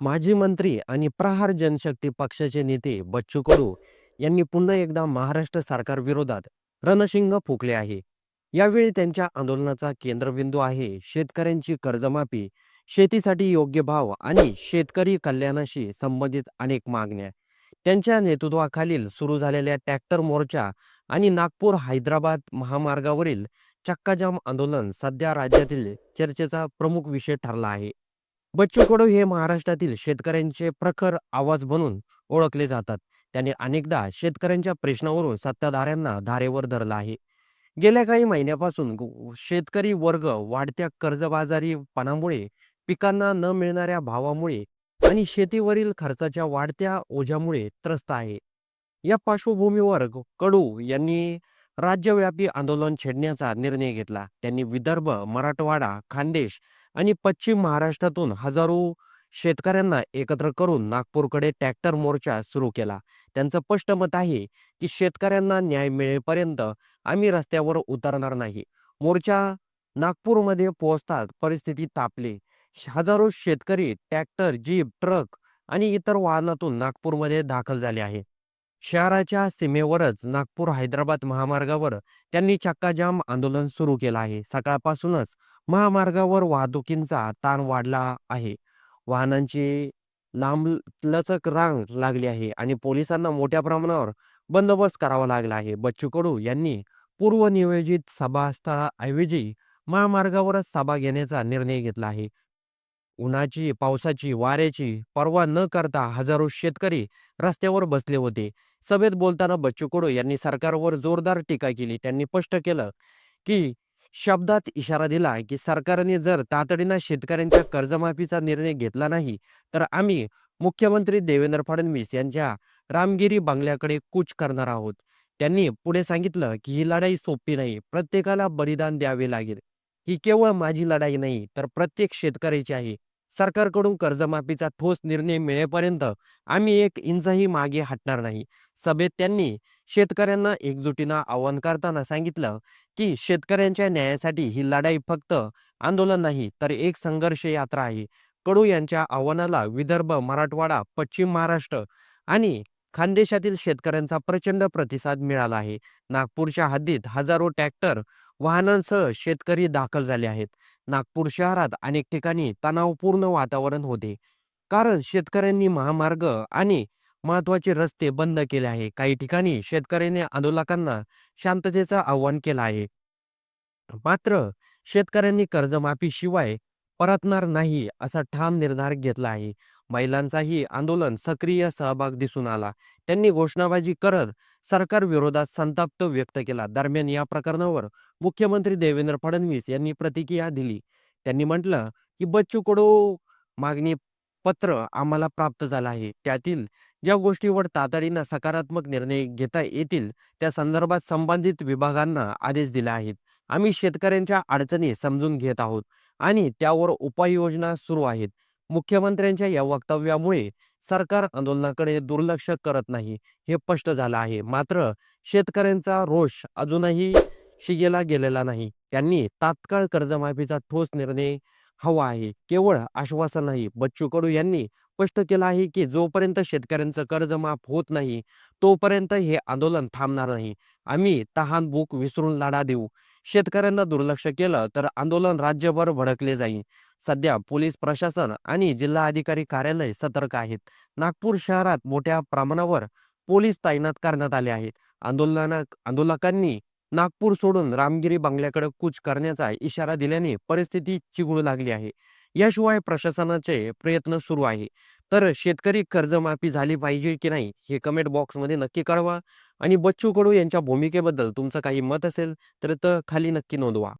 माजी मंत्री आणि प्रहार जनशक्ती पक्षाचे नेते बच्चू कडू यांनी पुन्हा एकदा महाराष्ट्र सरकार विरोधात रणशिंग फुकले आहे. यावेळी त्यांच्या आंदोलनाचा केंद्रबिंदू आहे. शेतकऱ्यांची कर्जमाफी शेतीसाठी योग्य भाव आणि शेतकरी कल्याणाशी संबंधित अनेक मागण्या. त्यांच्या नेतृत्वाखालील सुरू झालेल्या ट्रॅक्टर मोर्चा आणि नागपूर हैदराबाद महामार्गावरील चक्काजाम आंदोलन सध्या राज्यातील चर्चेचा प्रमुख विषय ठरला आहे. बच्चू कडू हे महाराष्ट्रातील शेतकऱ्यांचे प्रखर आवाज बनून ओळखले जातात. त्यांनी अनेकदा शेतकऱ्यांच्या प्रश्नावरून सत्ताधाऱ्यांना धारेवर धरला आहे. गेल्या काही महिन्यापासून शेतकरी वर्ग वाढत्या कर्जबाजारीपणामुळे पिकांना न मिळणाऱ्या भावामुळे आणि शेतीवरील खर्चाच्या वाढत्या ओझ्यामुळे त्रस्त आहे. या पार्श्वभूमीवर कडू यांनी राज्यव्यापी आंदोलन छेडण्याचा निर्णय घेतला. त्यांनी विदर्भ मराठवाडा खानदेश आणि पश्चिम महाराष्ट्रातून हजारो शेतकऱ्यांना एकत्र करून नागपूरकडे ट्रॅक्टर मोर्चा सुरू केला. त्यांचं स्पष्ट मत आहे की शेतकऱ्यांना न्याय मिळेपर्यंत आम्ही रस्त्यावर उतरणार नाही. मोर्चा नागपूरमध्ये पोहोचतात परिस्थिती तापली. हजारो शेतकरी ट्रॅक्टर जीप ट्रक आणि इतर वाहनातून नागपूरमध्ये दाखल झाले आहे शहराच्या सीमेवरच नागपूर हैदराबाद महामार्गावर त्यांनी चक्काजाम आंदोलन सुरू केलं आहे. सकाळपासूनच महामार्गावर वाहतुकींचा ताण वाढला आहे. वाहनांची लांबलचक रांग लागली आहे आणि पोलिसांना मोठ्या प्रमाणावर बंदोबस्त करावा लागला आहे. बच्चू कडू यांनी पूर्वनियोजित सभास्थळाऐवजी महामार्गावरच सभा घेण्याचा निर्णय घेतला आहे. उन्हाची पावसाची वाऱ्याची पर्वा न करता हजारो शेतकरी रस्त्यावर बसले होते. सभेत बोलताना बच्चू कडू यांनी सरकारवर जोरदार टीका केली. त्यांनी स्पष्ट केलं की शब्दात इशारा दिला की सरकारने जर तातडीनं शेतकऱ्यांच्या कर्जमाफीचा निर्णय घेतला नाही तर आम्ही मुख्यमंत्री देवेंद्र फडणवीस यांच्या रामगिरी बंगल्याकडे कूच करणार आहोत. त्यांनी पुढे सांगितलं की ही लढाई सोपी नाही प्रत्येकाला बलिदान द्यावे लागेल. ही केवळ माझी लढाई नाही तर प्रत्येक शेतकऱ्याची आहे. सरकारकडून कर्जमाफीचा ठोस निर्णय मिळेपर्यंत आम्ही एक इंचही मागे हटणार नाही. सभेत त्यांनी शेतकऱ्यांना एकजुटीनं आवाहन करताना सांगितलं की शेतकऱ्यांच्या न्यायासाठी ही लढाई फक्त आंदोलन नाही तर एक संघर्ष यात्रा आहे. कडू यांच्या आव्हानाला विदर्भ मराठवाडा पश्चिम महाराष्ट्र आणि खानदेशातील शेतकऱ्यांचा प्रचंड प्रतिसाद मिळाला आहे. नागपूरच्या हद्दीत हजारो ट्रॅक्टर वाहनांसह शेतकरी दाखल झाले आहेत. नागपूर शहरात अनेक ठिकाणी तणावपूर्ण वातावरण होते. कारण शेतकऱ्यांनी महामार्ग आणि महत्त्वाचे रस्ते बंद केले आहे. काही ठिकाणी शेतकऱ्यांनी आंदोलकांना शांततेचं आव्हान केलं आहे. मात्र शेतकऱ्यांनी कर्जमाफीशिवाय परतणार नाही असा ठाम निर्धार घेतला आहे. महिलांचाही आंदोलन सक्रिय सहभाग दिसून आला. त्यांनी घोषणाबाजी करत सरकार विरोधात संताप्त व्यक्त केला. दरम्यान या प्रकरणावर मुख्यमंत्री देवेंद्र फडणवीस यांनी प्रतिक्रिया दिली. त्यांनी म्हटलं की बच्चू कडू मागणी पत्र आम्हाला प्राप्त झालं आहे. त्यातील ज्या गोष्टीवर तातडीनं सकारात्मक निर्णय घेता येतील त्या संदर्भात संबंधित विभागांना आदेश दिले आहेत. आम्ही शेतकऱ्यांच्या अडचणी समजून घेत आहोत आणि त्यावर उपाययोजना सुरू आहेत. मुख्यमंत्र्यांच्या या वक्तव्यामुळे सरकार आंदोलनाकडे दुर्लक्ष करत नाही हे स्पष्ट झालं आहे. मात्र शेतकऱ्यांचा रोष अजूनही शिगेला गेलेला नाही. त्यांनी तात्काळ कर्जमाफीचा ठोस निर्णय हवा आहे. केवळ आश्वासन नाही बच्चू कडू यांनी स्पष्ट केलं आहे की जोपर्यंत शेतकऱ्यांचं कर्ज माफ होत नाही तोपर्यंत हे आंदोलन थांबणार नाही. आम्ही तहान भूक विसरून लढा देऊ. शेतकऱ्यांना दुर्लक्ष केलं तर आंदोलन राज्यभर भडकले जाईल. सध्या पोलीस प्रशासन आणि जिल्हा अधिकारी कार्यालय सतर्क आहेत. नागपूर शहरात मोठ्या प्रमाणावर पोलीस तैनात करण्यात आले आहेत. आंदोलना आंदोलकांनी नागपूर सोडून रामगिरी बंगल्याकडे कूच करण्याचा इशारा दिल्याने परिस्थिती चिघळू लागली आहे. याशिवाय प्रशासनाचे प्रयत्न सुरू आहे. तर शेतकरी कर्जमाफी झाली पाहिजे की नाही हे कमेंट बॉक्समध्ये नक्की कळवा. आणि बच्चू कडू यांच्या भूमिकेबद्दल तुमचं काही मत असेल तर त खाली नक्की नोंदवा.